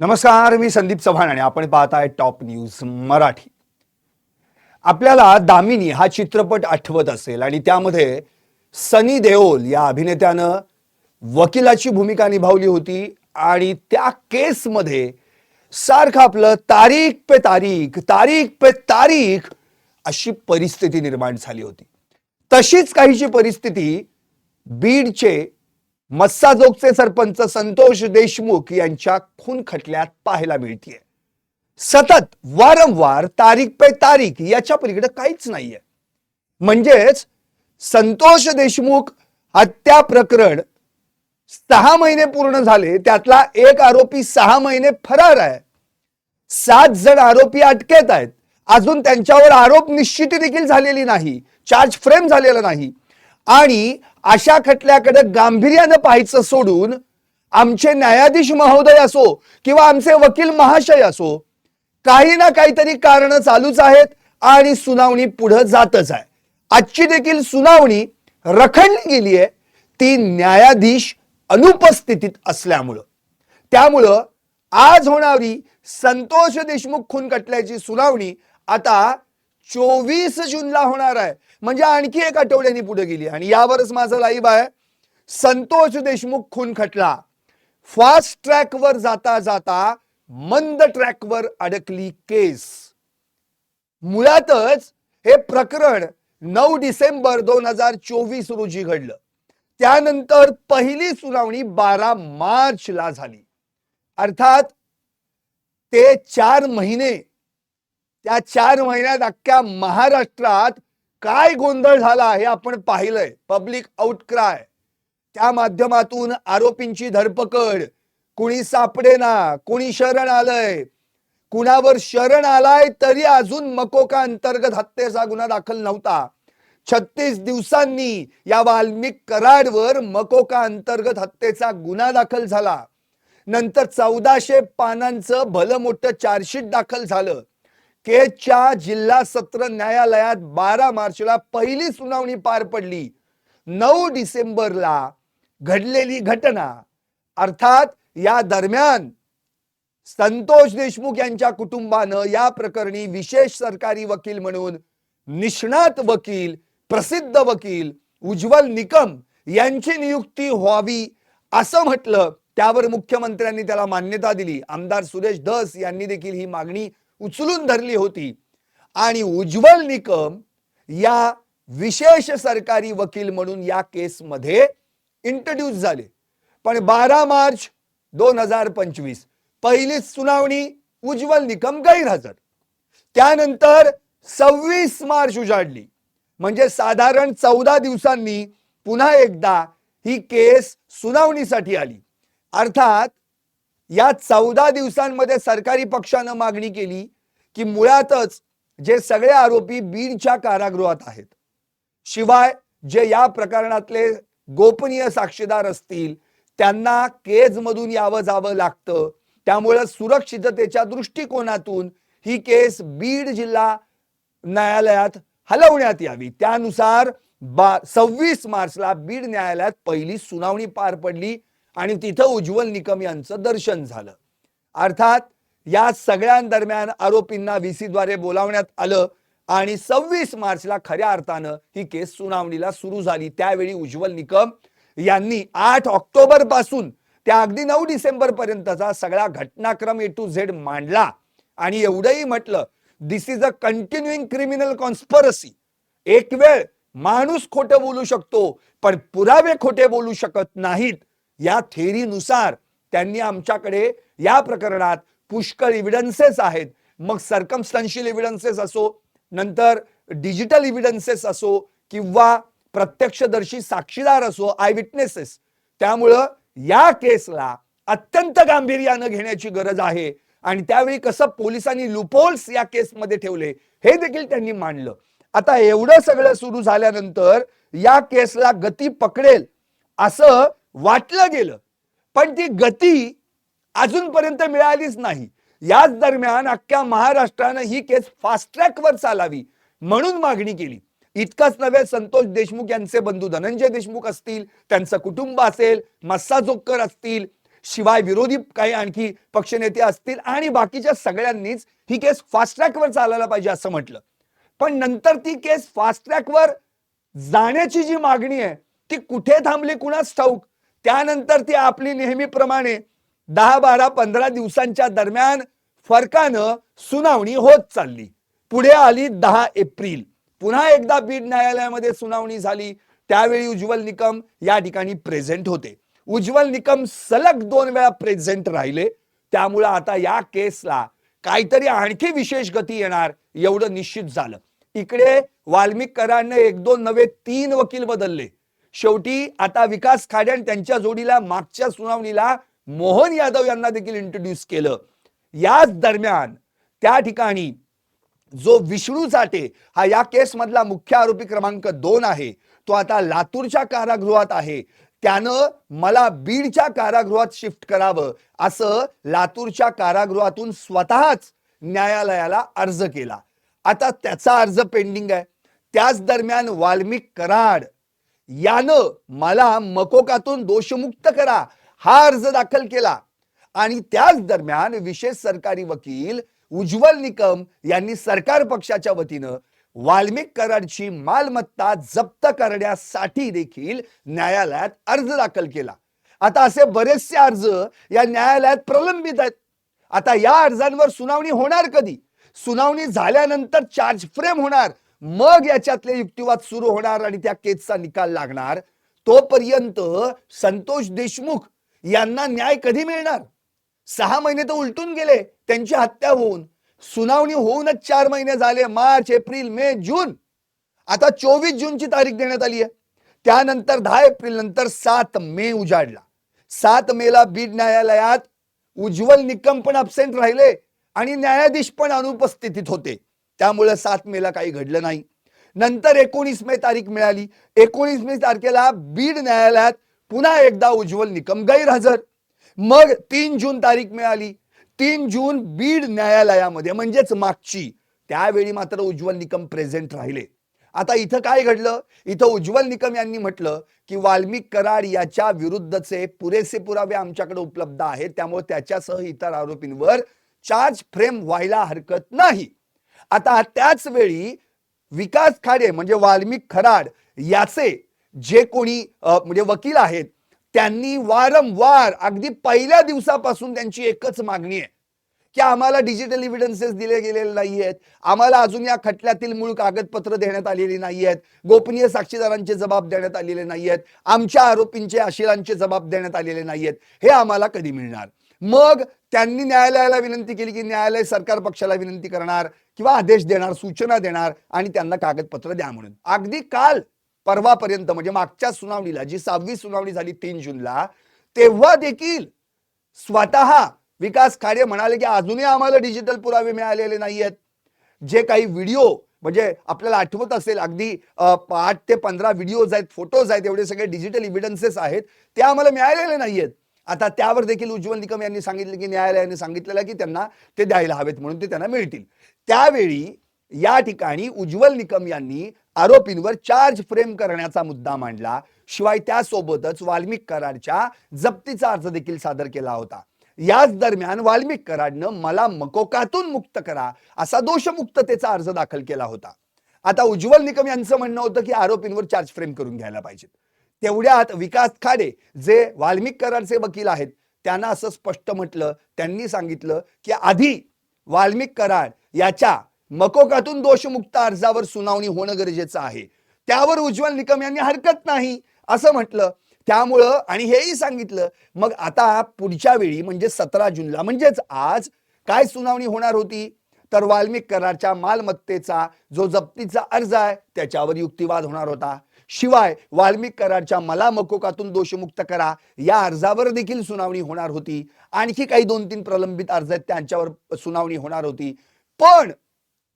नमस्कार मी संदीप चव्हाण आणि आपण पाहत आहे टॉप न्यूज मराठी. आपल्याला दामिनी हा चित्रपट आठवत असेल आणि त्यामध्ये सनी देओल या अभिनेत्यानं वकिलाची भूमिका निभावली होती आणि त्या केसमध्ये सारखं आपलं तारीख पे तारीख तारीख पे तारीख अशी परिस्थिती निर्माण झाली होती. तशीच काहीची परिस्थिती बीडचे मस्साजोगचे सरपंच संतोष देशमुख यांच्या खून खटल्यात पाहायला मिळतीये. सतत वारंवार तारीख पे तारीख याच्या पलीकडे काहीच नाहीये. म्हणजेच संतोष देशमुख हत्या प्रकरण सहा महिने पूर्ण झाले त्यातला एक आरोपी सहा महिने फरार आहे. सात जण आरोपी अटकेत आहेत. अजून त्यांच्यावर आरोप निश्चिती देखील झालेली नाही चार्ज फ्रेम झालेला नाही. आणि अशा खटल्याकडे गांभीर्यानं पाहायचं सोडून आमचे न्यायाधीश महोदय असो किंवा आमचे वकील महाशय असो काही ना काहीतरी कारण चालूच आहेत आणि सुनावणी पुढे जातच आहे. आजची देखील सुनावणी रखडली गेली आहे. ती न्यायाधीश अनुपस्थितीत असल्यामुळं. त्यामुळं आज होणारी संतोष देशमुख खून खटल्याची सुनावणी आता चोवीस जूनला होणार आहे. म्हणजे आणखी एक आठवड्याने पुढे गेली. आणि यावरच माझा लाईव्ह आहे. संतोष देशमुख खून खटला. फास्ट ट्रॅकवर जाता जाता मंद ट्रॅकवर अडकली केस. मुळातच हे प्रकरण नऊ डिसेंबर दोन हजार चोवीस रोजी घडलं. त्यानंतर पहिली सुनावणी बारा मार्चला झाली. अर्थात ते चार महिने त्या चार महिन्यात अख्ख्या महाराष्ट्रात काय गोंधळ झाला हे आपण पाहिलंय. पब्लिक आउटक्राय त्या माध्यमातून आरोपींची धरपकड. कुणी सापडेना कुणी शरण आलंय. कुणावर शरण आलाय तरी अजून मकोका अंतर्गत हत्येचा गुन्हा दाखल नव्हता. छत्तीस दिवसांनी या वाल्मिक कराडवर मकोका अंतर्गत हत्येचा गुन्हा दाखल झाला. नंतर चौदाशे पानांचं भलं मोठं चार्जशीट दाखल झालं. केजच्या जिल्हा सत्र न्यायालयात बारा मार्चला पहिली सुनावणी पार पडली. नऊ डिसेंबरला घडलेली घटना. अर्थात या दरम्यान संतोष देशमुख यांच्या कुटुंबानं या प्रकरणी विशेष सरकारी वकील म्हणून निष्णात वकील प्रसिद्ध वकील उज्ज्वल निकम यांची नियुक्ती व्हावी असं म्हटलं. त्यावर मुख्यमंत्र्यांनी त्याला मान्यता दिली. आमदार सुरेश धस यांनी देखील ही मागणी उचलून धरली होती. आणि उज्ज्वल निकम या विशेष सरकारी वकील म्हणून या केसमध्ये इंट्रोड्यूस झाले. पण बारा मार्च दोन हजार पंचवीस पहिली सुनावणी उज्ज्वल निकम गैरहजर. त्यानंतर सव्वीस मार्च उजाडली. म्हणजे साधारण चौदा दिवसांनी पुन्हा एकदा ही केस सुनावणीसाठी आली. अर्थात या चौदा दिवसांमध्ये सरकारी पक्षानं मागणी केली की मुळातच जे सगळे आरोपी बीडच्या कारागृहात आहेत. शिवाय जे या प्रकरणातले गोपनीय साक्षीदार असतील त्यांना केजमधून यावं जावं लागतं. त्यामुळं सुरक्षिततेच्या दृष्टिकोनातून ही केस बीड जिल्हा न्यायालयात हलवण्यात यावी. त्यानुसार बा सव्वीस मार्चला बीड न्यायालयात पहिली सुनावणी पार पडली. आणि तिथं उज्ज्वल निकम यांचं दर्शन झालं. अर्थात या सगळ्यांदरम्यान आरोपींना व्हीसी द्वारे बोलावण्यात आलं आणि सव्वीस मार्चला खऱ्या अर्थानं ही केस सुनावणीला सुरू झाली. त्यावेळी उज्ज्वल निकम यांनी आठ ऑक्टोबरपासून त्या अगदी नऊ डिसेंबर पर्यंतचा सगळा घटनाक्रम ए टू झेड मांडला. आणि एवढंही म्हटलं दिस इज अ कंटिन्युइंग क्रिमिनल कॉन्स्परसी एक वेळ माणूस खोटं बोलू शकतो पण पुरावे खोटे बोलू शकत नाहीत. या थेरीनुसार त्यांनी आमच्याकडे या प्रकरणात पुष्कळ इव्हिडन्सेस आहेत. मग सरकमस्टन्शियल इव्हिडन्सेस असो नंतर डिजिटल इव्हिडन्सेस असो किंवा प्रत्यक्षदर्शी साक्षीदार असो आय विटनेसेस त्यामुळं या केसला अत्यंत गांभीर्यानं घेण्याची गरज आहे. आणि त्यावेळी कसं पोलिसांनी लुपोल्स या केसमध्ये ठेवले हे देखील त्यांनी मांडलं. आता एवढं सगळं सुरू झाल्यानंतर या केसला गती पकडेल असं वाटलं गेलं पण ती गती अजूनपर्यंत मिळालीच नाही. याच दरम्यान अख्ख्या महाराष्ट्रानं ही केस फास्ट ट्रॅकवर चालावी म्हणून मागणी केली. इतकाच नव्हे संतोष देशमुख यांचे बंधू धनंजय देशमुख असतील त्यांचं कुटुंब असेल मस्सा जोकर असतील शिवाय विरोधी काही आणखी पक्षनेते असतील आणि बाकीच्या सगळ्यांनीच ही केस फास्ट ट्रॅकवर चालायला पाहिजे असं म्हटलं. पण नंतर ती केस फास्ट ट्रॅकवर जाण्याची जी मागणी आहे ती कुठे थांबली कुणाच ठाऊक? त्यानंतर ती आपली नेहमीप्रमाणे दहा बारा पंधरा दिवसांच्या दरम्यान फरकानं सुनावणी होत चालली. पुढे आली दहा एप्रिल. पुन्हा एकदा बीड न्यायालयामध्ये सुनावणी झाली. त्यावेळी उज्ज्वल निकम या ठिकाणी प्रेझेंट होते. उज्ज्वल निकम सलग दोन वेळा प्रेझेंट राहिले. त्यामुळं आता या केसला काहीतरी आणखी विशेष गती येणार एवढं निश्चित झालं. इकडे वाल्मिकरांना एक दोन नवे तीन वकील बदलले. शेवटी आता विकास खाडे आणि त्यांच्या जोडीला मागच्या सुनावणीला मोहन यादव यांना देखील इंट्रोड्यूस केलं. याच दरम्यान त्या ठिकाणी जो विष्णू साठे हा या केसमधला मुख्य आरोपी क्रमांक दोन आहे तो आता लातूरच्या कारागृहात आहे. त्यानं मला बीडच्या कारागृहात शिफ्ट करावं असं लातूरच्या कारागृहातून स्वतःच न्यायालयाला अर्ज केला. आता त्याचा अर्ज पेंडिंग आहे. त्याच दरम्यान वाल्मिक कराड यानं मला मकोकातून दोषमुक्त करा हा अर्ज दाखल केला. आणि त्याच दरम्यान विशेष सरकारी वकील उज्ज्वल निकम यांनी सरकार पक्षाच्या वतीनं वाल्मिक कराडची मालमत्ता जप्त करण्यासाठी देखील न्यायालयात अर्ज दाखल केला. आता असे बरेचसे अर्ज या न्यायालयात प्रलंबित आहेत. आता या अर्जांवर सुनावणी होणार कधी? सुनावणी झाल्यानंतर चार्ज फ्रेम होणार. मग याच्यातले युक्तिवाद सुरू होणार आणि त्या केसचा निकाल लागणार. तोपर्यंत संतोष देशमुख यांना न्याय कधी मिळणार? सहा महिने तर उलटून गेले त्यांची हत्या होऊन. सुनावणी होऊनच चार महिने झाले मार्च एप्रिल मे जून. आता चोवीस जूनची तारीख देण्यात आली आहे. त्यानंतर दहा एप्रिल नंतर सात मे उजाडला. सात मेला बीड न्यायालयात उज्ज्वल निकम पण अबसेंट राहिले आणि न्यायाधीश पण अनुपस्थितीत होते. त्यामुळे सात मेला काही घडलं नाही. नंतर एकोणीस मे तारीख मिळाली. एकोणीस मे तारखेला बीड न्यायालयात पुन्हा एकदा उज्ज्वल निकम गैरहजर. मग तीन जून तारीख मिळाली. तीन जून बीड न्यायालयामध्ये म्हणजेच मागची त्यावेळी मात्र उज्ज्वल निकम प्रेझेंट राहिले. आता इथं काय घडलं? इथं उज्ज्वल निकम यांनी म्हटलं की वाल्मिक कराड याच्या विरुद्धचे पुरेसे पुरावे आमच्याकडे उपलब्ध आहेत. त्यामुळे त्याच्यासह इतर आरोपींवर चार्ज फ्रेम व्हायला हरकत नाही. आता त्याच वेळी विकास खाडे म्हणजे वाल्मिक खराड याचे जे कोणी म्हणजे वकील आहेत त्यांनी वारंवार अगदी पहिल्या दिवसापासून त्यांची एकच मागणी आहे की आम्हाला डिजिटल इव्हिडन्सेस दिले गेलेले नाही आहेत आम्हाला अजून या खटल्यातील मूळ कागदपत्र देण्यात आलेली नाही आहेत गोपनीय साक्षीदारांचे जबाब देण्यात आलेले नाही आहेत आमच्या आरोपींचे आशिलांचे जबाब देण्यात आलेले नाही आहेत हे आम्हाला कधी मिळणार? मग त्यांनी न्यायालयाला विनंती केली की न्यायालय सरकार पक्षाला विनंती करणार किंवा आदेश देणार सूचना देणार आणि त्यांना कागदपत्र द्या म्हणून. अगदी काल परवापर्यंत म्हणजे मागच्या सुनावणीला जी सहावी सुनावणी झाली तीन जूनला तेव्हा देखील स्वतः विकास खाडे म्हणाले की अजूनही आम्हाला डिजिटल पुरावे मिळालेले नाही आहेत जे काही व्हिडिओ म्हणजे आपल्याला आठवत असेल अगदी आठ ते पंधरा व्हिडिओज आहेत फोटोज आहेत एवढे सगळे डिजिटल इव्हिडन्सेस आहेत ते आम्हाला मिळालेले नाही आहेत आता त्यावर देखील उज्ज्वल निकम यांनी सांगितलं की न्यायालयाने सांगितलेलं की त्यांना ते द्यायला हवेत म्हणून ते त्यांना मिळतील. त्यावेळी या ठिकाणी उज्ज्वल निकम यांनी आरोपींवर चार्ज फ्रेम करण्याचा मुद्दा मांडला. शिवाय त्यासोबतच वाल्मिक कराडच्या जप्तीचा अर्ज देखील सादर केला होता. याच दरम्यान वाल्मिक कराडनं मला मकोकातून मुक्त करा असा दोषमुक्ततेचा अर्ज दाखल केला होता. आता उज्ज्वल निकम यांचं म्हणणं होतं की आरोपींवर चार्ज फ्रेम करून घ्यायला पाहिजेत. तेवढ्यात विकास खाडे जे वाल्मिककरांचे वकील आहेत त्यांना असं स्पष्ट म्हटलं त्यांनी सांगितलं की आधी वाल्मिक कराड याच्या मकोकातून दोषमुक्त अर्जावर सुनावणी होणं गरजेचं आहे. त्यावर उज्ज्वल निकम यांनी हरकत नाही असं म्हटलं. त्यामुळं आणि हेही सांगितलं मग आता पुढच्या वेळी म्हणजे सतरा जूनला म्हणजेच आज काय सुनावणी होणार होती? तर वाल्मिक करारच्या मालमत्तेचा जो जप्तीचा अर्ज आहे त्याच्यावर युक्तिवाद होणार होता. शिवाय वाल्मिक करारच्या मला मकोकातून दोषमुक्त करा. या अर्जावर देखील सुनावणी होणार होती. आणखी काही दोन तीन प्रलंबित अर्ज आहेत त्यांच्यावर सुनावणी होणार होती. पण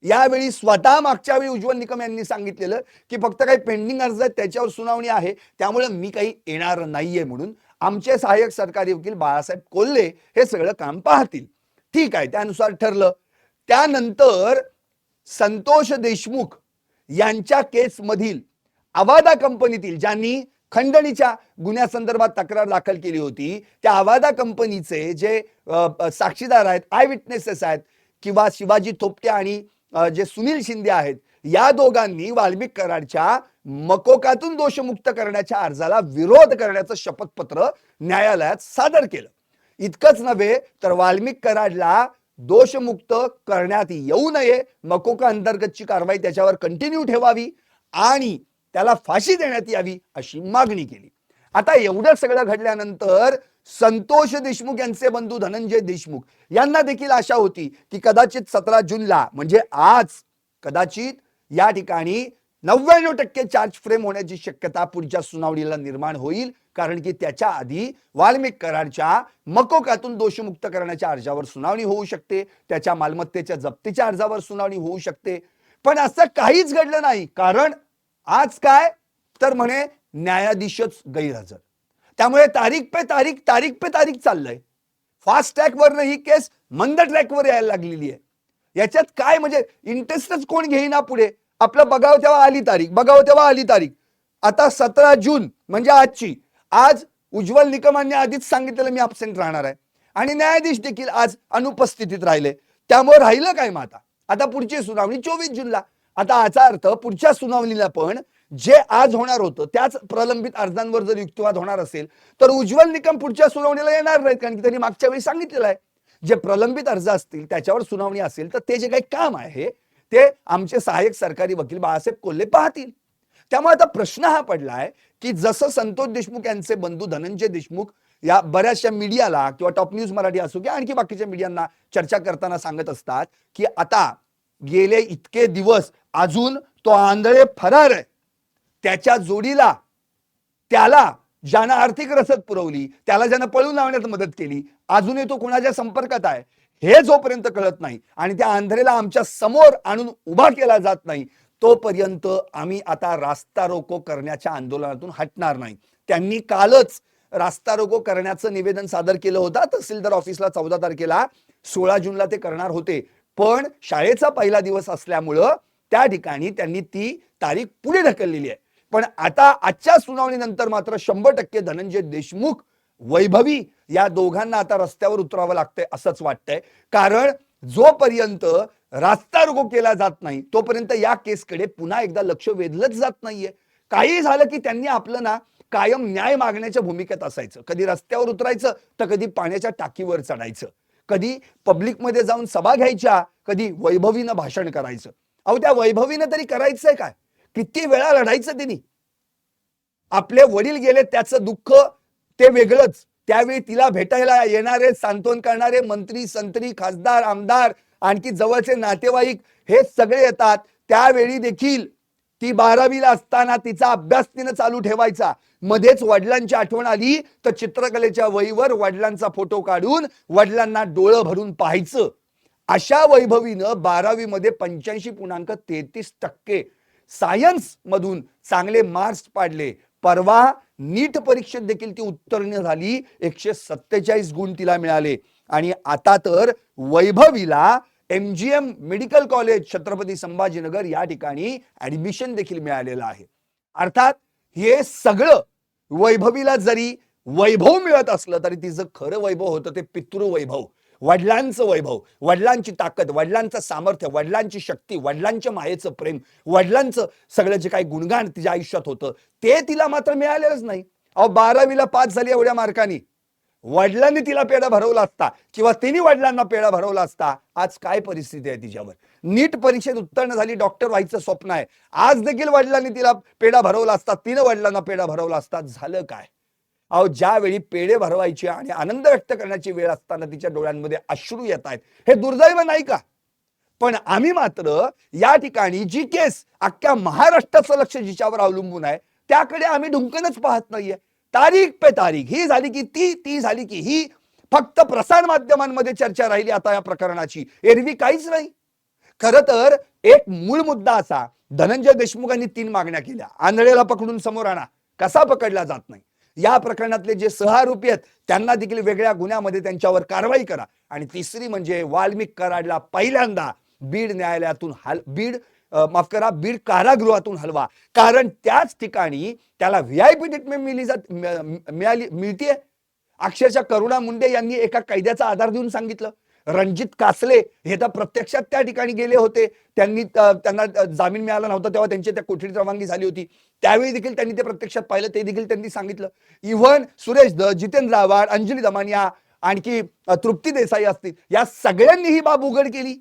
यावेळी स्वतः मागच्या वेळी उज्ज्वल निकम यांनी सांगितलेलं की फक्त काही पेंडिंग अर्ज आहेत त्याच्यावर सुनावणी आहे. त्यामुळे मी काही येणार नाहीये म्हणून आमचे सहाय्यक सरकारी वकील बाळासाहेब कोल्हे हे सगळं काम पाहतील. ठीक आहे त्यानुसार ठरलं. त्यानंतर संतोष देशमुख यांच्या केसमधील आवादा कंपनीतील ज्यांनी खंडणीच्या गुन्ह्यासंदर्भात तक्रार दाखल केली होती त्या आवादा कंपनीचे जे साक्षीदार आहेत आय विटनेसेस आहेत किंवा शिवाजी थोपटे आणि जे सुनील शिंदे आहेत या दोघांनी वाल्मिक कराडच्या मकोकातून दोषमुक्त करण्याच्या अर्जाला विरोध करण्याचं शपथपत्र न्यायालयात सादर केलं. इतकंच नव्हे तर वाल्मिक कराडला दोषमुक्त करण्यात येऊ नये मकोका अंतर्गतची कारवाई त्याच्यावर कंटिन्यू ठेवावी आणि त्याला फाशी देण्यात यावी अशी मागणी केली. आता एवढं सगळं घडल्यानंतर संतोष देशमुख यांचे बंधू धनंजय देशमुख यांना देखील आशा होती की कदाचित सतरा जूनला म्हणजे आज कदाचित या ठिकाणी नव्याण्णव टक्के चार्ज फ्रेम होण्याची शक्यता पुढच्या सुनावणीला निर्माण होईल. कारण की त्याच्या आधी वाल्मिक करारच्या मकोकातून दोषमुक्त करण्याच्या अर्जावर सुनावणी होऊ शकते. त्याच्या मालमत्तेच्या जप्तीच्या अर्जावर सुनावणी होऊ शकते. पण असं काहीच घडलं नाही. कारण आज काय? तर म्हणे न्यायाधीशच गैरहजर. त्यामुळे तारीख पे तारीख तारीख पे तारीख चाललंय. फास्ट ट्रॅकवर ही केस मंद ट्रॅकवर यायला लागलेली आहे. याच्यात काय म्हणजे इंटरेस्टच कोण घेईना पुढे? आपलं बघाव तेव्हा आली तारीख बघाव तेव्हा आली तारीख. आता सतरा जून म्हणजे आजची. आज उज्ज्वल निकमांनी आधीच सांगितलेलं मी अब्सेंट राहणार आहे. आणि न्यायाधीश देखील आज अनुपस्थितीत राहिले. त्यामुळे राहिलं काय मग आता? आता पुढची सुनावणी चोवीस जूनला. आता याचा अर्थ पुढच्या सुनावणीला पण जे आज होणार होतं त्याच प्रलंबित अर्जांवर जर युक्तिवाद होणार असेल तर उज्ज्वल निकम पुढच्या सुनावणीला येणार नाहीत कारण की त्यांनी मागच्या वेळी सांगितलेलं आहे. जे प्रलंबित अर्ज असतील त्याच्यावर सुनावणी असेल तर ते जे काही काम आहे ते आमचे सहाय्यक सरकारी वकील बाळासाहेब कोल्हे पाहतील. त्यामुळे आता प्रश्न हा पडलाय की जसं संतोष देशमुख यांचे बंधू धनंजय देशमुख या बऱ्याचशा मीडियाला किंवा टॉप न्यूज मराठी असो किंवा आणखी बाकीच्या मीडियांना चर्चा करताना सांगत असतात की आता गेले इतके दिवस अजून तो आंधळे फरार आहे. त्याच्या जोडीला त्याला ज्यानं आर्थिक रसद पुरवली त्याला ज्यानं पळून लावण्यात मदत केली अजूनही तो कोणाच्या संपर्कात आहे हे जोपर्यंत कळत नाही आणि त्या आंधळेला आमच्यासमोर आणून उभा केला जात नाही तोपर्यंत आम्ही आता रास्ता रोको करण्याच्या आंदोलनातून हटणार नाही. त्यांनी कालच रास्ता रोको करण्याचं निवेदन सादर केलं होतं. तहसीलदार ऑफिसला चौदा तारखेला सोळा जूनला ते करणार होते. पण शाळेचा पहिला दिवस असल्यामुळं त्या ठिकाणी त्यांनी ती तारीख पुढे ढकललेली आहे. पण आता आजच्या सुनावणीनंतर मात्र शंभर टक्के धनंजय देशमुख वैभवी या दोघांना आता रस्त्यावर उतरावं लागतंय असंच वाटतंय. कारण जोपर्यंत रास्ता रोको केला जात नाही तोपर्यंत या केसकडे पुन्हा एकदा लक्ष वेधलंच जात नाहीये. काही झालं की त्यांनी आपलं ना कायम न्याय मागण्याच्या भूमिकेत असायचं. कधी रस्त्यावर उतरायचं तर कधी पाण्याच्या टाकीवर चढायचं. कधी पब्लिकमध्ये जाऊन सभा घ्यायच्या कधी वैभवीनं भाषण करायचं. अहो त्या वैभवीनं तरी करायचंय काय? किती वेळा लढायचं तिने? आपले वडील गेले त्याचं दुःख ते वेगळंच. त्यावेळी तिला भेटायला येणारे सांत्वन करणारे मंत्री संत्री खासदार आमदार आणखी जवळचे नातेवाईक हे सगळे येतात. त्यावेळी देखील ती बारावीला असताना तिचा अभ्यास तिनं चालू ठेवायचा. मध्येच वडिलांची आठवण आली तर चित्रकलेच्या वहीवर वडिलांचा फोटो काढून वडिलांना डोळं भरून पाहायचं. अशा वैभवीनं बारावीमध्ये पंच्याऐंशी पूर्णांक तेहतीस टक्के सायन्स मधून चांगले मार्क्स पाडले. परवा नीट परीक्षेत देखील ती उत्तीर्ण झाली. एकशे सत्तेचाळीस गुण तिला मिळाले. आणि आता तर वैभवीला M G M medical college Chhatrapati Sambhajinagar या ठिकाणी ऍडमिशन देखील मिळालेलं आहे. अर्थात हे सगळं वैभवीला जरी वैभव मिळत असलं तरी तिचं खरं वैभव होतं ते पितृ वैभव वडिलांचं वैभव वडिलांची ताकद वडिलांचं सामर्थ्य वडिलांची शक्ती वडिलांच्या मायेचं प्रेम वडिलांचं सगळं जे काही गुणगान तिच्या आयुष्यात होतं ते तिला मात्र मिळालेलंच नाही. अहो बारावीला पास झाली एवढ्या मार्कानी. वडिलांनी तिला पेढा भरवला असता किंवा तिने वडिलांना पेढा भरवला असता आज काय परिस्थिती आहे तिच्यावर? नीट परीक्षेत उत्तीर्ण झाली डॉक्टर व्हायचं स्वप्न आहे. आज देखील वडिलांनी तिला पेढा भरवला असता तिनं वडिलांना पेढा भरवला असता झालं काय? अहो ज्यावेळी पेढे भरवायची आणि आनंद व्यक्त करण्याची वेळ असताना तिच्या डोळ्यांमध्ये अश्रू येत आहेत. हे दुर्दैव नाही का? पण आम्ही मात्र या ठिकाणी जी केस अख्ख्या महाराष्ट्राचं लक्ष जिच्यावर अवलंबून आहे त्याकडे आम्ही ढुंकनच पाहत नाहीये. तारीख पे तारीख ही झाली की ती ती झाली की ही. फक्त प्रसार माध्यमांमध्ये चर्चा राहिली आता या प्रकरणाची. एरवी काहीच नाही. खर तर एक मूळ मुद्दा असा धनंजय देशमुखांनी तीन मागण्या केल्या. आंधळेला पकडून समोर आणा. कसा पकडला जात नाही. या प्रकरणातले जे सहारूपी आहेत त्यांना देखील वेगळ्या गुन्ह्यामध्ये त्यांच्यावर कारवाई करा. आणि तिसरी म्हणजे वाल्मिक कराडला पहिल्यांदा बीड न्यायालयातून हल बीड माफ करा बीड कारागृहातून हलवा. कारण त्याच ठिकाणी त्याला व्ही आय पी ट्रीटमेंट मिळली जात मिळाली मिळतीये. अक्षरशः करुणा मुंडे यांनी एका कैद्याचा आधार देऊन सांगितलं. रणजित कासले हे तर प्रत्यक्षात त्या ठिकाणी गेले होते. त्यांनी त्यांना जामीन मिळाला नव्हता तेव्हा त्यांची त्या कोठडीत रवानगी झाली होती. त्यावेळी देखील त्यांनी ते प्रत्यक्षात पाहिलं ते देखील त्यांनी सांगितलं. इव्हन सुरेश द जितेंद्र आव्हाड अंजली दमानिया आणखी तृप्ती देसाई असतील या सगळ्यांनी ही बाब उघड केली.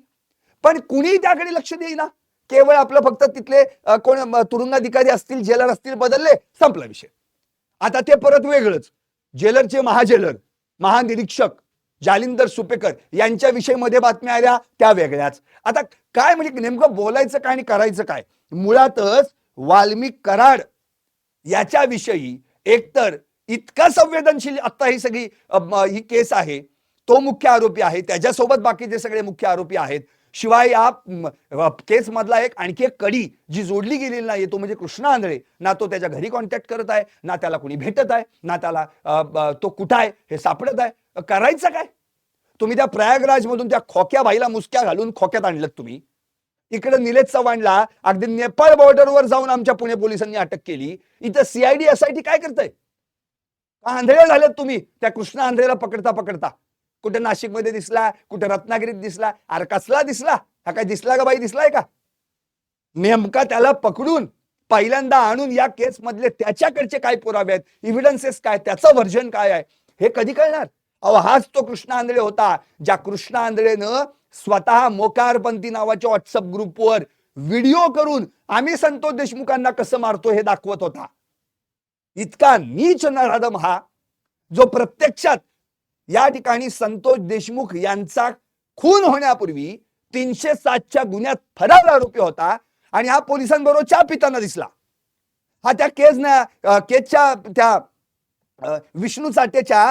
पण कुणीही त्याकडे लक्ष देईना. केवळ आपलं फक्त तिथले कोण तुरुंगाधिकारी असतील जेलर असतील बदलले संपला विषय. आता ते परत वेगळंच. जेलरचे महाजेलर महानिरीक्षक जालिंदर सुपेकर यांच्या विषयीमध्ये बातम्या आल्या त्या वेगळ्याच. आता काय म्हणजे नेमकं बोलायचं काय आणि करायचं काय? मुळातच वाल्मिक कराड याच्याविषयी एकतर इतका संवेदनशील आता ही सगळी ही केस आहे तो मुख्य आरोपी आहे त्याच्यासोबत बाकीचे सगळे मुख्य आरोपी आहेत शिवाय या केस मधला एक आणखी एक कडी जी जोडली गेलेली नाहीये तो म्हणजे कृष्णा आंधळे. ना तो त्याच्या घरी कॉन्टॅक्ट करत आहे ना त्याला कोणी भेटत आहे ना त्याला तो कुठं आहे हे सापडत आहे. करायचं काय? तुम्ही त्या प्रयागराज मधून त्या खोक्या बाईला मुसक्या घालून खोक्यात आणलं तुम्ही. इकडे निलेश चव्हाणला अगदी नेपाळ बॉर्डरवर जाऊन आमच्या पुणे पोलिसांनी अटक केली. इथं सीआयडी एसआयटी काय करतंय? का आंधळे झालेत तुम्ही? त्या कृष्णा आंधळेला पकडता पकडता. कुठे नाशिकमध्ये दिसला कुठे रत्नागिरीत दिसला अरे कसला दिसला? हा काय दिसला का बाई? दिसलाय का? नेमका त्याला पकडून पहिल्यांदा आणून या केस मधले त्याच्याकडचे काय पुरावे आहेत? इव्हिडन्सेस काय? त्याचं व्हर्जन काय आहे? हे कधी कळणार? अहो हाच तो कृष्णा आंधळे होता ज्या कृष्णा आंधळेनं स्वतः मोकारपंथी नावाच्या व्हॉट्सअप ग्रुपवर व्हिडिओ करून आम्ही संतोष देशमुखांना कसं मारतो हे दाखवत होता. इतका नीच नराधम हा जो प्रत्यक्षात या ठिकाणी संतोष देशमुख यांचा खून होण्यापूर्वी तीनशे सातच्या गुन्ह्यात फरार आरोपी होता आणि हा पोलिसांबरोबर चहा पिताना दिसला. हा त्या केस ना केसच्या त्या विष्णू चाटेच्या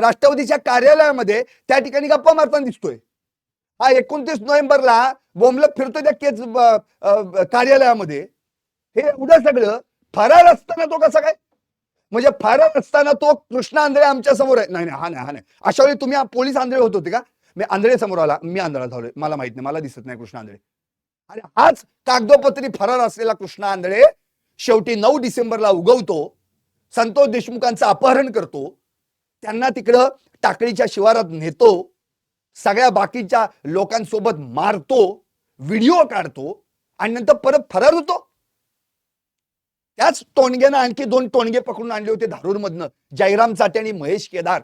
राष्ट्रवादीच्या कार्यालयामध्ये त्या ठिकाणी गप्पा मारताना दिसतोय. हा एकोणतीस नोव्हेंबरला बोंबलत फिरतोय त्या केस कार्यालयामध्ये. हे एवढं सगळं फरार असताना तो कसा काय? म्हणजे फरार असताना तो कृष्ण आंधळे आमच्यासमोर आहे. नाही नाही हा नाही हा नाही. अशा वेळी तुम्ही पोलीस आंधळे होत होते का? मी आंधळे समोर आला मी आंधळा झालोय. मला माहीत नाही मला दिसत नाही कृष्ण आंधळे. अरे हाच कागदोपत्री फरार असलेला कृष्ण आंधळे शेवटी नऊ डिसेंबरला उगवतो संतोष देशमुखांचं अपहरण करतो त्यांना तिकडं टाकळीच्या शिवारात नेतो सगळ्या बाकीच्या लोकांसोबत मारतो व्हिडिओ काढतो आणि नंतर परत फरार होतो. त्याच टोणग्यानं आणखी दोन टोणगे पकडून आणले होते धारूरमधनं जयराम चाटे आणि महेश केदार.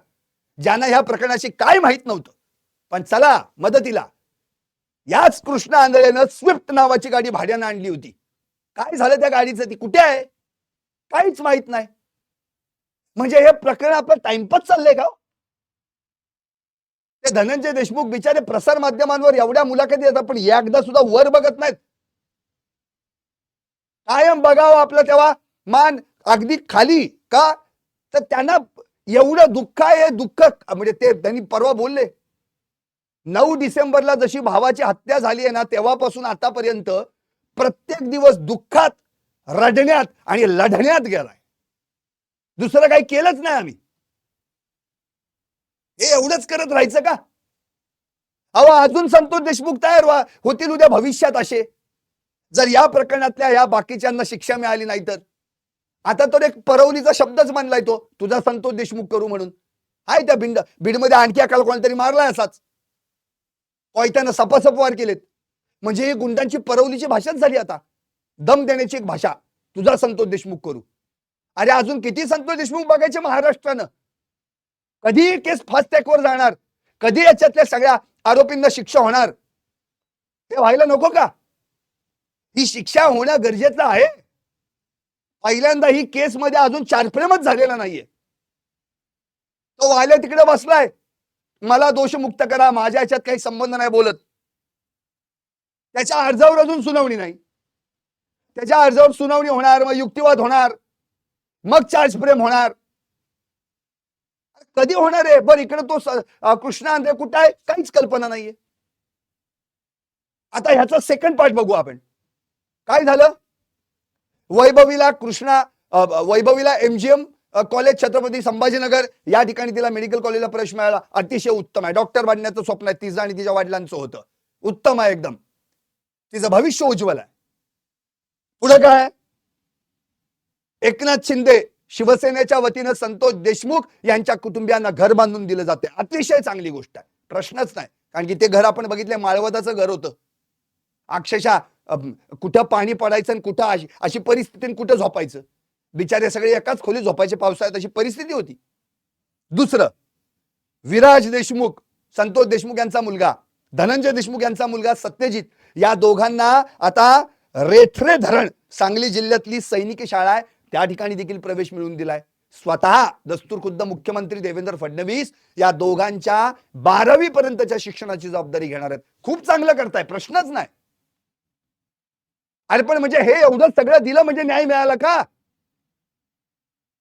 ज्यांना ह्या प्रकरणाशी काय माहीत नव्हतं. पण चला मदतीला. याच कृष्ण आंधळेनं स्विफ्ट नावाची गाडी भाड्यानं आणली होती. काय झालं त्या गाडीचं? ती कुठे आहे? काहीच माहीत नाही. म्हणजे हे प्रकरण आपलं टाइमपास चाललंय का हो? ते धनंजय देशमुख बिचारे प्रसार माध्यमांवर एवढ्या मुलाखती येतात पण एकदा सुद्धा वर बघत नाहीत. कायम बघावं आपलं तेव्हा मान अगदी खाली का? तर त्यांना एवढं दुःख आहे दुःख म्हणजे ते त्यांनी परवा बोलले. नऊ डिसेंबरला जशी भावाची हत्या झाली आहे ना तेव्हापासून आतापर्यंत प्रत्येक दिवस दुःखात रडण्यात आणि लढण्यात गेलाय. दुसरं काही केलंच नाही आम्ही. हे एवढंच करत राहायचं का? अहो अजून संतोष देशमुख तयार व्हा. होतील उद्या भविष्यात असे. जर या प्रकरणातल्या या बाकीच्यांना शिक्षा मिळाली नाही तर. आता तर एक परवलीचा शब्दच मानलाय तो. तुझा संतोष देशमुख करू म्हणून. आहे त्या भिंड बीडमध्ये आणखी अकाल कोणतरी मारलाय असाच. कोयत्यानं सपासप वार केलेत. म्हणजे ही गुंडांची परवलीची भाषाच झाली आता. दम देण्याची एक भाषा. तुझा संतोष देशमुख करू. अरे अजून किती संतोष देशमुख बघायचे महाराष्ट्रानं? कधी केस फास्ट वर जाणार? कधी याच्यातल्या सगळ्या आरोपींना शिक्षा होणार? ते व्हायला नको का? ही शिक्षा होणं गरजेचं आहे. पहिल्यांदा ही केस मध्ये अजून चारफ्रेमच झालेला नाहीये. तो व्हायला तिकडे बसलाय. मला दोषमुक्त करा माझ्या याच्यात काही संबंध नाही बोलत. त्याच्या अर्जावर अजून सुनावणी नाही. त्याच्या अर्जावर सुनावणी होणार मग युक्तिवाद होणार. मग चार्ज प्रेम होणार. कधी होणार आहे? बरं इकडे तो कृष्णा आंधळे कुठं आहे? काहीच कल्पना नाहीये. आता ह्याचा सेकंड पार्ट बघू आपण. काय झालं? वैभवीला कृष्णा वैभवीला एमजीएम कॉलेज छत्रपती संभाजीनगर या ठिकाणी तिला मेडिकल कॉलेजला प्रवेश मिळाला. अतिशय उत्तम आहे. डॉक्टर बनण्याचं स्वप्न आहे. तिचं आणि तिच्या वडिलांचं होतं. उत्तम आहे एकदम. तिचं भविष्य उज्ज्वल आहे. पुढे काय एकनाथ शिंदे शिवसेनेच्या वतीनं संतोष देशमुख यांच्या कुटुंबियांना घर बांधून दिलं जाते. अतिशय चांगली गोष्ट आहे. प्रश्नच नाही. कारण की ते घर आपण बघितलं माळवदाचं घर होतं. अक्षरशः कुठं पाणी पडायचं आणि कुठं अशी अशी परिस्थिती कुठं झोपायचं? बिचारे सगळे एकाच खोली झोपायचे पावसाळ्यात अशी परिस्थिती होती. दुसरं विराज देशमुख संतोष देशमुख यांचा मुलगा धनंजय देशमुख यांचा मुलगा सत्यजित या दोघांना आता रेठरे धरण सांगली जिल्ह्यातली सैनिकी शाळा आहे. त्या ठिकाणी देखील प्रवेश मिळवून दिलाय. स्वतः दस्तूर खुद्द मुख्यमंत्री देवेंद्र फडणवीस या दोघांच्या बारावी पर्यंतच्या शिक्षणाची जबाबदारी घेणार आहेत. खूप चांगलं करताय प्रश्नच नाही. अरे पण म्हणजे हे एवढं सगळं दिलं म्हणजे न्याय मिळाला का?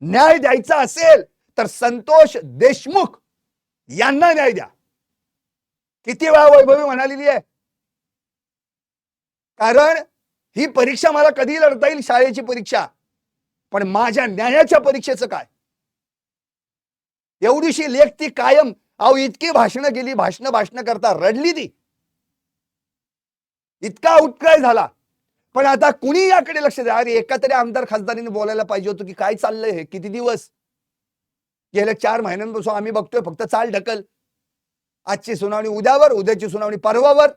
न्याय द्यायचा असेल तर संतोष देशमुख यांना न्याय द्या. किती वेळा वैभवी म्हणालेली आहे. कारण ही परीक्षा मला कधी लढता येईल? शाळेची परीक्षा. पण माझ्या न्यायाच्या परीक्षेचं काय? एवढीशी लेख ती कायम अहो इतकी भाषणं केली भाषणं भाषणं करता रडली ती. इतका उत्काय झाला. पण आता कुणी याकडे लक्ष द्या? अरे एका तरी आमदार खासदारीने बोलायला पाहिजे होतं की काय चाललंय हे? किती दिवस? गेल्या चार महिन्यांपासून आम्ही बघतोय फक्त चाल ढकल. आजची सुनावणी उद्यावर उद्याची सुनावणी परवावर.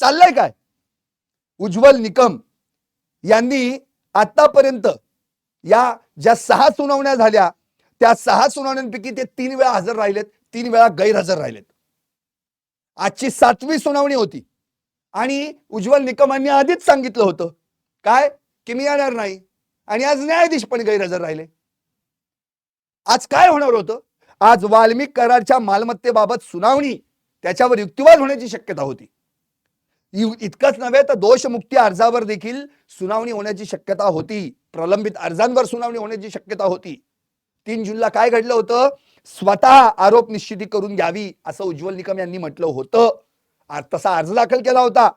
चाललंय काय? उज्ज्वल निकम यांनी आतापर्यंत या ज्या सहा सुनावण्या झाल्या त्या सहा सुनावण्यांपैकी ते तीन वेळा हजर राहिलेत तीन वेळा गैरहजर राहिलेत. आजची सातवी सुनावणी होती. आणि उज्ज्वल निकमांनी आधीच सांगितलं होतं काय? की मी येणार नाही. आणि आज न्यायाधीश पण गैरहजर राहिले. आज काय होणार होतं? आज वाल्मिक करारच्या मालमत्तेबाबत सुनावणी त्याच्यावर युक्तिवाद होण्याची शक्यता होती. इतकंच नव्हे तर दोषमुक्ती अर्जावर देखील सुनावणी होण्याची शक्यता होती. प्रलंबित अर्जांवर सुनावणी होण्याची शक्यता होती. तीन जूनला काय घडलं होतं? स्वतः आरोप निश्चिती करून घ्यावी असं उज्ज्वल निकम यांनी म्हटलं होतं. तसा अर्ज दाखल केला होता.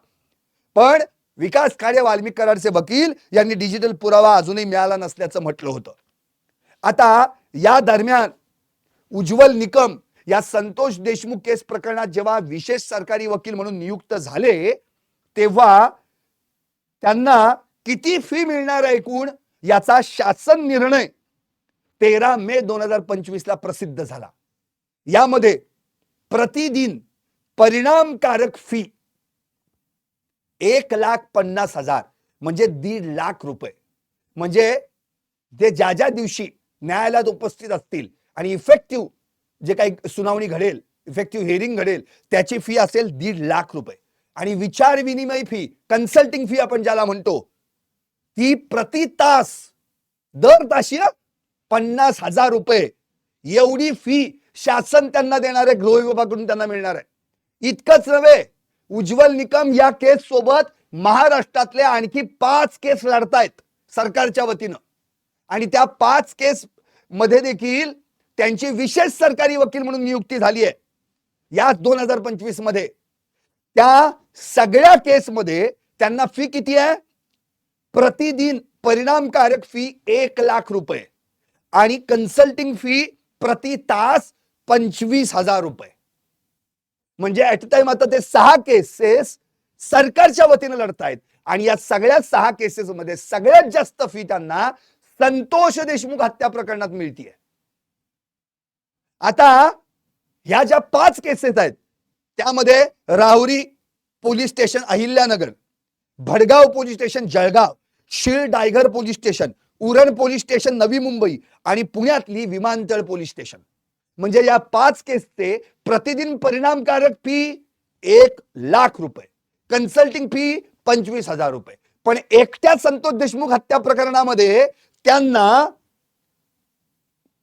पण विकास कार्य वाल्मिक वकील यांनी डिजिटल पुरावा अजूनही मिळाला नसल्याचं म्हटलं होतं. आता या दरम्यान उज्ज्वल निकम या संतोष देशमुख केस प्रकरणात जेव्हा विशेष सरकारी वकील म्हणून नियुक्त झाले तेव्हा त्यांना किती फी मिळणार आहे एकूण? याचा शासन निर्णय तेरा मे दोन हजार पंचवीस ला प्रसिद्ध झाला. यामध्ये प्रतिदिन परिणामकारक फी एक लाख पन्नास हजार म्हणजे दीड लाख रुपये. म्हणजे ते ज्या ज्या दिवशी न्यायालयात उपस्थित असतील आणि इफेक्टिव्ह जे काही सुनावणी घडेल इफेक्टिव्ह हिअरिंग घडेल त्याची फी असेल दीड लाख रुपये. आणि विचार विनिमय फी कन्सल्टिंग फी आपण ज्याला म्हणतो ती प्रति तास दर ताशी पन्नास हजार रुपये. एवढी फी शासन त्यांना देणार आहे गृह विभागाकडून त्यांना मिळणार आहे. इतकंच नव्हे उज्ज्वल निकम या केस सोबत महाराष्ट्रातले आणखी पाच केस लढतायत सरकारच्या वतीनं. आणि त्या पाच केस मध्ये देखील त्यांची विशेष सरकारी वकील म्हणून नियुक्ती झाली आहे. या दोन हजार पंचवीसमध्ये. त्या सगळ्या केसमध्ये त्यांना फी किती आहे? प्रतिदिन परिणामकारक फी एक लाख रुपये आणि कन्सल्टिंग फी प्रति तास पंचवीस हजार रुपये. म्हणजे ऍट टाइम आता ते सहा केसेस सरकारच्या वतीने लढतायत आणि या सगळ्या सहा केसेस मध्ये सगळ्यात जास्त फी त्यांना संतोष देशमुख हत्या प्रकरणात मिळतीये. आता ह्या ज्या पाच केसेस आहेत त्यामध्ये Rahuri police station Ahilyanagar Bhadgaon police station Jalgaon Shil Daighar police station Uran police station Navi Mumbai आणि पुण्यातली विमानतळ पोलीस स्टेशन. म्हणजे या पाच केसचे प्रतिदिन परिणामकारक फी एक लाख रुपये. कन्सल्टिंग फी पंचवीस हजार रुपये. पण एकट्या संतोष देशमुख हत्या प्रकरणामध्ये त्यांना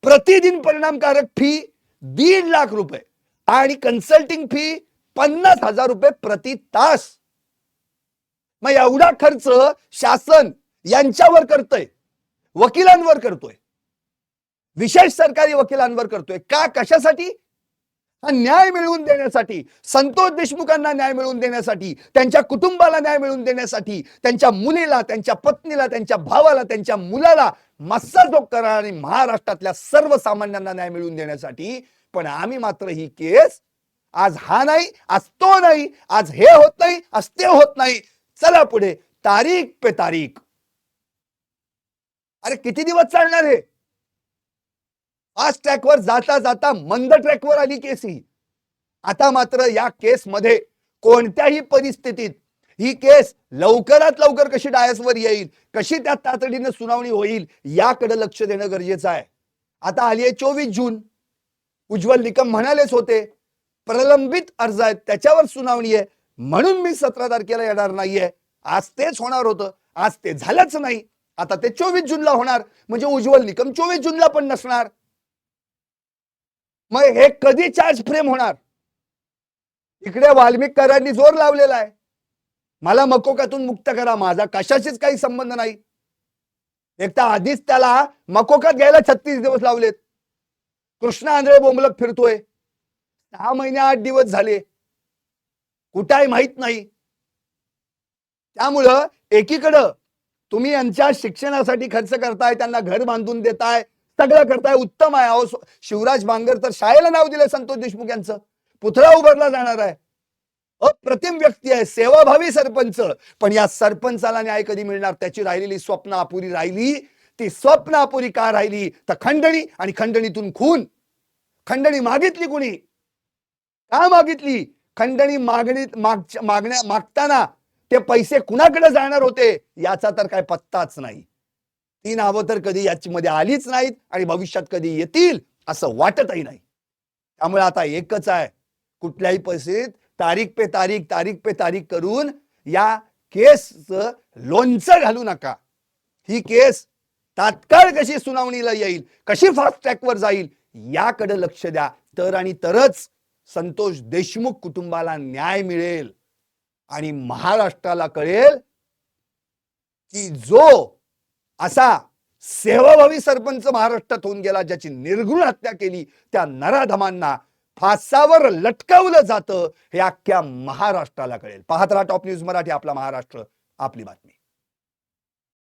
प्रतिदिन परिणामकारक फी दीड लाख रुपये आणि कन्सल्टिंग फी पन्नास हजार रुपये प्रति तास. मग एवढा खर्च शासन यांच्यावर करतोय. वकिलांवर करतोय. विशेष सरकारी वकिलांवर करतोय. का? कशासाठी? हा न्याय मिळवून देण्यासाठी. संतोष देशमुखांना न्याय मिळवून देण्यासाठी त्यांच्या कुटुंबाला न्याय मिळवून देण्यासाठी त्यांच्या मुलीला त्यांच्या पत्नीला त्यांच्या भावाला त्यांच्या मुलाला मस्साजोग करा आणि महाराष्ट्रातल्या सर्वसामान्यांना न्याय मिळवून देण्यासाठी. पण आम्ही मात्र ही केस आज हा नाही आज तो नाही आज हे होत नाही आज ते होत नाही. चला पुढे. तारीख पे तारीख. अरे किती दिवस चालणार हे? फास्ट ट्रॅकवर जाता जाता मंद ट्रॅकवर आली केस. ही आता मात्र या केसमध्ये कोणत्याही परिस्थितीत ही केस लवकरात लवकर कशी डायसवर येईल कशी त्या तातडीनं सुनावणी होईल याकडे लक्ष देणं गरजेचं आहे. आता आली आहे चोवीस जून. उज्ज्वल निकम म्हणालेच होते प्रलंबित अर्ज आहेत त्याच्यावर सुनावणी आहे. म्हणून मी सतरा तारखेला येणार नाहीये. आज तेच होणार होतं. आज ते झालंच नाही. आता ते चोवीस जूनला होणार. म्हणजे उज्ज्वल निकम चोवीस जूनला पण नसणार. मग हे कधी चार्ज फ्रेम होणार? इकडे वाल्मिकरांनी जोर लावलेला आहे. मला मकोकातून मुक्त करा. माझा कशाशीच काही संबंध नाही. एक तर आधीच त्याला मकोकात घ्यायला छत्तीस दिवस लावलेत. कृष्ण आंधळे बोंबलत फिरतोय. सहा महिने आठ दिवस झाले. कुठाही माहीत नाही. त्यामुळं एकीकडं तुम्ही यांच्या शिक्षणासाठी खर्च करताय त्यांना घर बांधून देताय सगळं करताय उत्तम आहे. अहो शिवराज बांगर तर शाळेला नाव दिलं संतोष देशमुख यांचं. पुतळा उभारला जाणार आहे. अप्रतिम व्यक्ती आहे सेवाभावी सरपंच. पण या सरपंचाला न्याय कधी मिळणार? त्याची राहिलेली स्वप्न अपुरी राहिली. ती स्वप्न अपुरी का राहिली? तर खंडणी आणि खंडणीतून खून. खंडणी मागितली कुणी? का मागितली? खंडणी मागणी मागच्या- मागण्या मागताना ते पैसे कुणाकडे जाणार होते याचा तर काय पत्ताच नाही. ती नावं तर कधी याच्यामध्ये आलीच नाहीत आणि भविष्यात कधी येतील असं वाटतही नाही. त्यामुळे आता एकच आहे कुठल्याही परिस्थितीत तारीख पे तारीख तारीख पे तारीख करून या केसचं लोणचं घालू नका. ही केस तात्काळ कशी सुनावणीला येईल कशी फास्ट ट्रॅकवर जाईल याकडे लक्ष द्या. तर आणि तरच संतोष देशमुख कुटुंबाला न्याय मिळेल आणि महाराष्ट्राला कळेल की जो असा सेवाभावी सरपंच महाराष्ट्रात होऊन गेला ज्याची निर्घृण हत्या केली त्या नराधमांना फासावर लटकावलं जातं हे अख्ख्या महाराष्ट्राला कळेल. पाहत राहा टॉप न्यूज मराठी आपला महाराष्ट्र आपली बातमी.